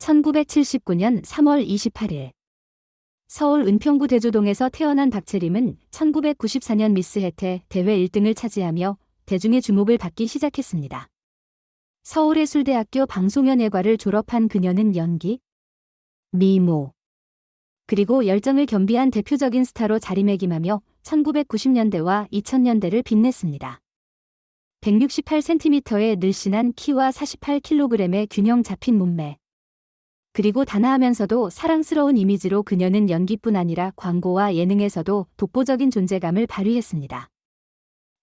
1979년 3월 28일 서울 은평구 대조동에서 태어난 박채림은 1994년 미스 혜태 대회 1등을 차지하며 대중의 주목을 받기 시작했습니다. 서울예술대학교 방송연예과를 졸업한 그녀는 연기, 미모, 그리고 열정을 겸비한 대표적인 스타로 자리매김하며 1990년대와 2000년대를 빛냈습니다. 168cm의 늘씬한 키와 48kg의 균형 잡힌 몸매. 그리고 단아하면서도 사랑스러운 이미지로 그녀는 연기뿐 아니라 광고와 예능에서도 독보적인 존재감을 발휘했습니다.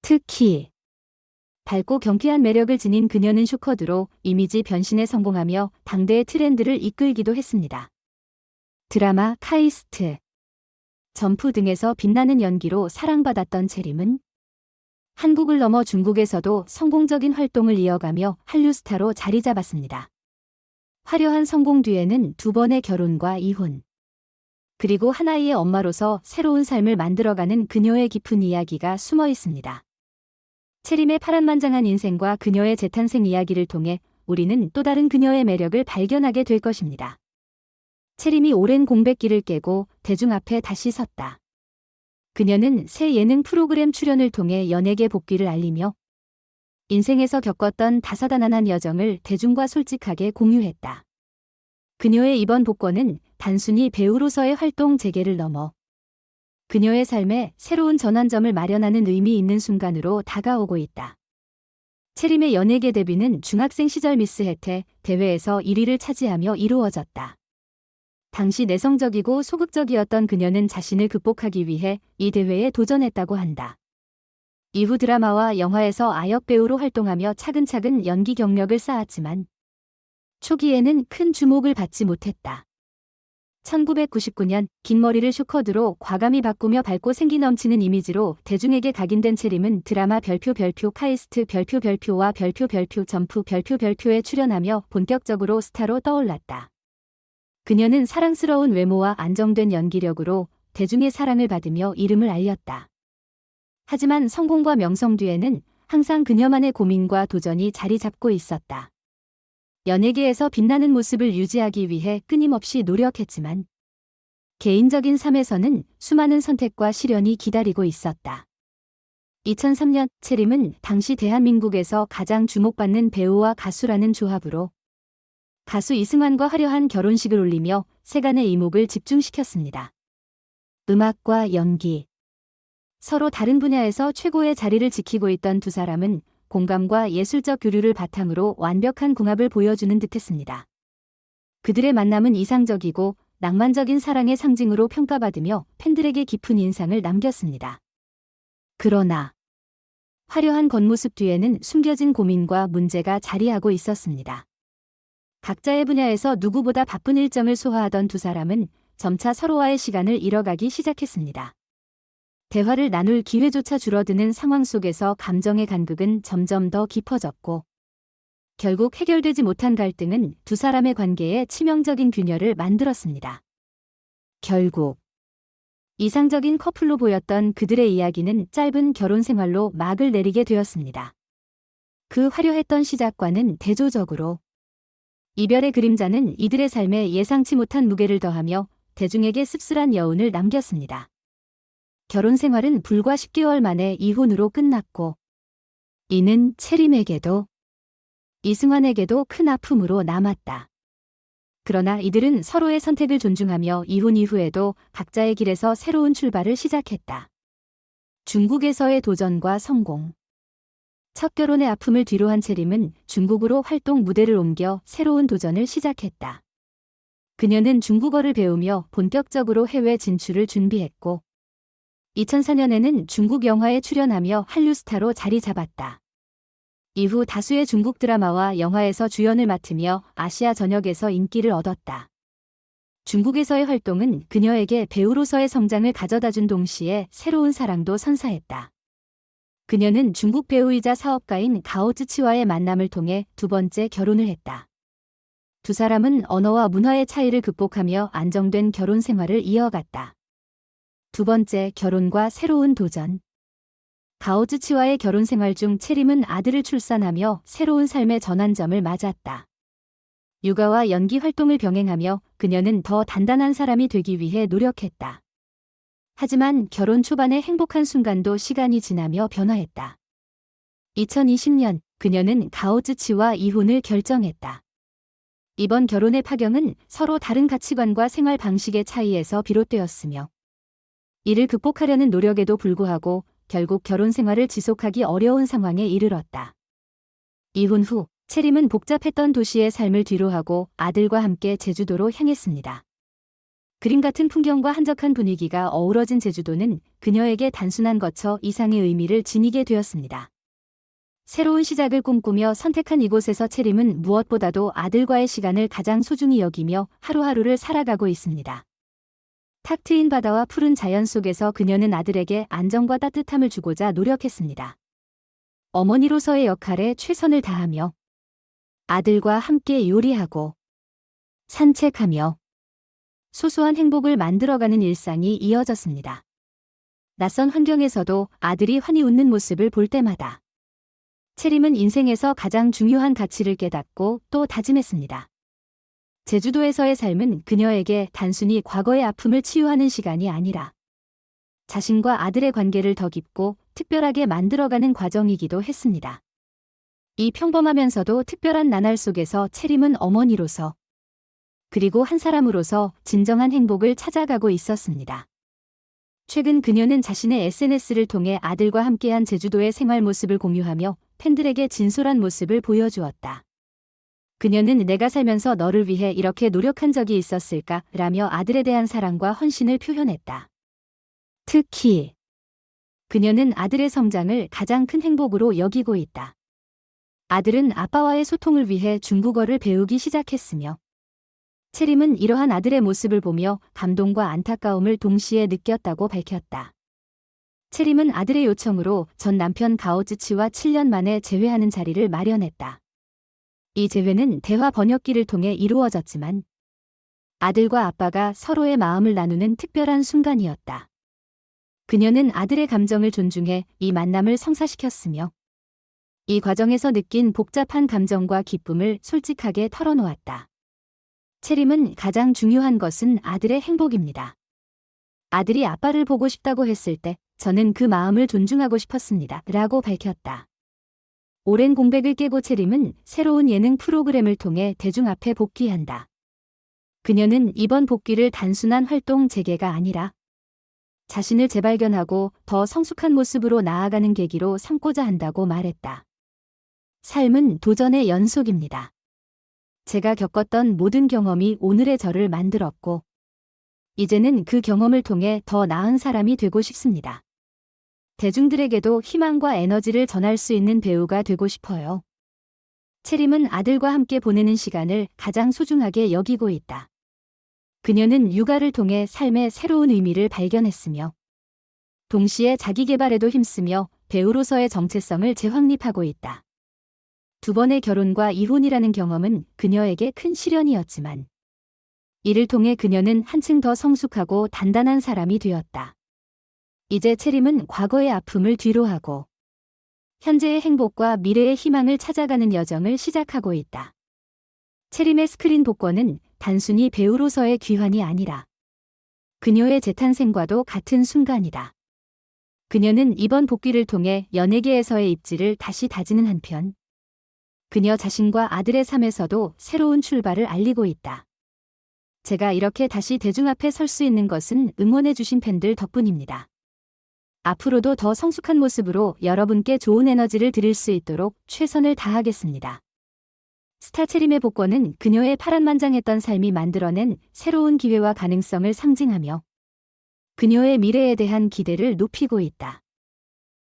특히 밝고 경쾌한 매력을 지닌 그녀는 슈커드로 이미지 변신에 성공하며 당대의 트렌드를 이끌기도 했습니다. 드라마 카이스트, 점프 등에서 빛나는 연기로 사랑받았던 체림은 한국을 넘어 중국에서도 성공적인 활동을 이어가며 한류 스타로 자리 잡았습니다. 화려한 성공 뒤에는 두 번의 결혼과 이혼, 그리고 하나이의 엄마로서 새로운 삶을 만들어가는 그녀의 깊은 이야기가 숨어 있습니다. 체림의 파란만장한 인생과 그녀의 재탄생 이야기를 통해 우리는 또 다른 그녀의 매력을 발견하게 될 것입니다. 체림이 오랜 공백기를 깨고 대중 앞에 다시 섰다. 그녀는 새 예능 프로그램 출연을 통해 연예계 복귀를 알리며 인생에서 겪었던 다사다난한 여정을 대중과 솔직하게 공유했다. 그녀의 이번 복권은 단순히 배우로서의 활동 재개를 넘어 그녀의 삶에 새로운 전환점을 마련하는 의미 있는 순간으로 다가오고 있다. 체림의 연예계 데뷔는 중학생 시절 미스 혜태 대회에서 1위를 차지하며 이루어졌다. 당시 내성적이고 소극적이었던 그녀는 자신을 극복하기 위해 이 대회에 도전했다고 한다. 이후 드라마와 영화에서 아역 배우로 활동하며 차근차근 연기 경력을 쌓았지만 초기에는 큰 주목을 받지 못했다. 1999년 긴 머리를 슈커드로 과감히 바꾸며 밝고 생기 넘치는 이미지로 대중에게 각인된 체림은 드라마 별표 별표 카이스트 별표 별표와 별표 별표 점프 별표 별표에 출연하며 본격적으로 스타로 떠올랐다. 그녀는 사랑스러운 외모와 안정된 연기력으로 대중의 사랑을 받으며 이름을 알렸다. 하지만 성공과 명성 뒤에는 항상 그녀만의 고민과 도전이 자리 잡고 있었다. 연예계에서 빛나는 모습을 유지하기 위해 끊임없이 노력했지만 개인적인 삶에서는 수많은 선택과 시련이 기다리고 있었다. 2003년 체림은 당시 대한민국에서 가장 주목받는 배우와 가수라는 조합으로 가수 이승환과 화려한 결혼식을 올리며 세간의 이목을 집중시켰습니다. 음악과 연기, 서로 다른 분야에서 최고의 자리를 지키고 있던 두 사람은 공감과 예술적 교류를 바탕으로 완벽한 궁합을 보여주는 듯했습니다. 그들의 만남은 이상적이고 낭만적인 사랑의 상징으로 평가받으며 팬들에게 깊은 인상을 남겼습니다. 그러나 화려한 겉모습 뒤에는 숨겨진 고민과 문제가 자리하고 있었습니다. 각자의 분야에서 누구보다 바쁜 일정을 소화하던 두 사람은 점차 서로와의 시간을 잃어가기 시작했습니다. 대화를 나눌 기회조차 줄어드는 상황 속에서 감정의 간극은 점점 더 깊어졌고 결국 해결되지 못한 갈등은 두 사람의 관계에 치명적인 균열을 만들었습니다. 결국 이상적인 커플로 보였던 그들의 이야기는 짧은 결혼 생활로 막을 내리게 되었습니다. 그 화려했던 시작과는 대조적으로 이별의 그림자는 이들의 삶에 예상치 못한 무게를 더하며 대중에게 씁쓸한 여운을 남겼습니다. 결혼 생활은 불과 10개월 만에 이혼으로 끝났고 이는 체림에게도 이승환에게도 큰 아픔으로 남았다. 그러나 이들은 서로의 선택을 존중하며 이혼 이후에도 각자의 길에서 새로운 출발을 시작했다. 중국에서의 도전과 성공. 첫 결혼의 아픔을 뒤로한 체림은 중국으로 활동 무대를 옮겨 새로운 도전을 시작했다. 그녀는 중국어를 배우며 본격적으로 해외 진출을 준비했고 2004년에는 중국 영화에 출연하며 한류 스타로 자리 잡았다. 이후 다수의 중국 드라마와 영화에서 주연을 맡으며 아시아 전역에서 인기를 얻었다. 중국에서의 활동은 그녀에게 배우로서의 성장을 가져다 준 동시에 새로운 사랑도 선사했다. 그녀는 중국 배우이자 사업가인 가오즈치와의 만남을 통해 두 번째 결혼을 했다. 두 사람은 언어와 문화의 차이를 극복하며 안정된 결혼 생활을 이어갔다. 두 번째 결혼과 새로운 도전. 가오즈치와의 결혼 생활 중 체림은 아들을 출산하며 새로운 삶의 전환점을 맞았다. 육아와 연기 활동을 병행하며 그녀는 더 단단한 사람이 되기 위해 노력했다. 하지만 결혼 초반의 행복한 순간도 시간이 지나며 변화했다. 2020년 그녀는 가오즈치와 이혼을 결정했다. 이번 결혼의 파경은 서로 다른 가치관과 생활 방식의 차이에서 비롯되었으며 이를 극복하려는 노력에도 불구하고 결국 결혼 생활을 지속하기 어려운 상황에 이르렀다. 이혼 후 체림은 복잡했던 도시의 삶을 뒤로하고 아들과 함께 제주도로 향했습니다. 그림 같은 풍경과 한적한 분위기가 어우러진 제주도는 그녀에게 단순한 거처 이상의 의미를 지니게 되었습니다. 새로운 시작을 꿈꾸며 선택한 이곳에서 체림은 무엇보다도 아들과의 시간을 가장 소중히 여기며 하루하루를 살아가고 있습니다. 탁 트인 바다와 푸른 자연 속에서 그녀는 아들에게 안정과 따뜻함을 주고자 노력했습니다. 어머니로서의 역할에 최선을 다하며 아들과 함께 요리하고 산책하며 소소한 행복을 만들어가는 일상이 이어졌습니다. 낯선 환경에서도 아들이 환히 웃는 모습을 볼 때마다 체림은 인생에서 가장 중요한 가치를 깨닫고 또 다짐했습니다. 제주도에서의 삶은 그녀에게 단순히 과거의 아픔을 치유하는 시간이 아니라 자신과 아들의 관계를 더 깊고 특별하게 만들어가는 과정이기도 했습니다. 이 평범하면서도 특별한 나날 속에서 체림은 어머니로서 그리고 한 사람으로서 진정한 행복을 찾아가고 있었습니다. 최근 그녀는 자신의 SNS를 통해 아들과 함께한 제주도의 생활 모습을 공유하며 팬들에게 진솔한 모습을 보여주었다. 그녀는 내가 살면서 너를 위해 이렇게 노력한 적이 있었을까? 라며 아들에 대한 사랑과 헌신을 표현했다. 특히 그녀는 아들의 성장을 가장 큰 행복으로 여기고 있다. 아들은 아빠와의 소통을 위해 중국어를 배우기 시작했으며 체림은 이러한 아들의 모습을 보며 감동과 안타까움을 동시에 느꼈다고 밝혔다. 체림은 아들의 요청으로 전 남편 가오즈치와 7년 만에 재회하는 자리를 마련했다. 이 재회는 대화 번역기를 통해 이루어졌지만 아들과 아빠가 서로의 마음을 나누는 특별한 순간이었다. 그녀는 아들의 감정을 존중해 이 만남을 성사시켰으며 이 과정에서 느낀 복잡한 감정과 기쁨을 솔직하게 털어놓았다. 체림은 가장 중요한 것은 아들의 행복입니다. 아들이 아빠를 보고 싶다고 했을 때 저는 그 마음을 존중하고 싶었습니다. 라고 밝혔다. 오랜 공백을 깨고 체림은 새로운 예능 프로그램을 통해 대중 앞에 복귀한다. 그녀는 이번 복귀를 단순한 활동 재개가 아니라 자신을 재발견하고 더 성숙한 모습으로 나아가는 계기로 삼고자 한다고 말했다. 삶은 도전의 연속입니다. 제가 겪었던 모든 경험이 오늘의 저를 만들었고, 이제는 그 경험을 통해 더 나은 사람이 되고 싶습니다. 대중들에게도 희망과 에너지를 전할 수 있는 배우가 되고 싶어요. 체림은 아들과 함께 보내는 시간을 가장 소중하게 여기고 있다. 그녀는 육아를 통해 삶의 새로운 의미를 발견했으며, 동시에 자기 개발에도 힘쓰며 배우로서의 정체성을 재확립하고 있다. 두 번의 결혼과 이혼이라는 경험은 그녀에게 큰 시련이었지만, 이를 통해 그녀는 한층 더 성숙하고 단단한 사람이 되었다. 이제 체림은 과거의 아픔을 뒤로하고 현재의 행복과 미래의 희망을 찾아가는 여정을 시작하고 있다. 체림의 스크린 복권은 단순히 배우로서의 귀환이 아니라 그녀의 재탄생과도 같은 순간이다. 그녀는 이번 복귀를 통해 연예계에서의 입지를 다시 다지는 한편 그녀 자신과 아들의 삶에서도 새로운 출발을 알리고 있다. 제가 이렇게 다시 대중 앞에 설 수 있는 것은 응원해주신 팬들 덕분입니다. 앞으로도 더 성숙한 모습으로 여러분께 좋은 에너지를 드릴 수 있도록 최선을 다하겠습니다. 스타체림의 복권은 그녀의 파란만장했던 삶이 만들어낸 새로운 기회와 가능성을 상징하며 그녀의 미래에 대한 기대를 높이고 있다.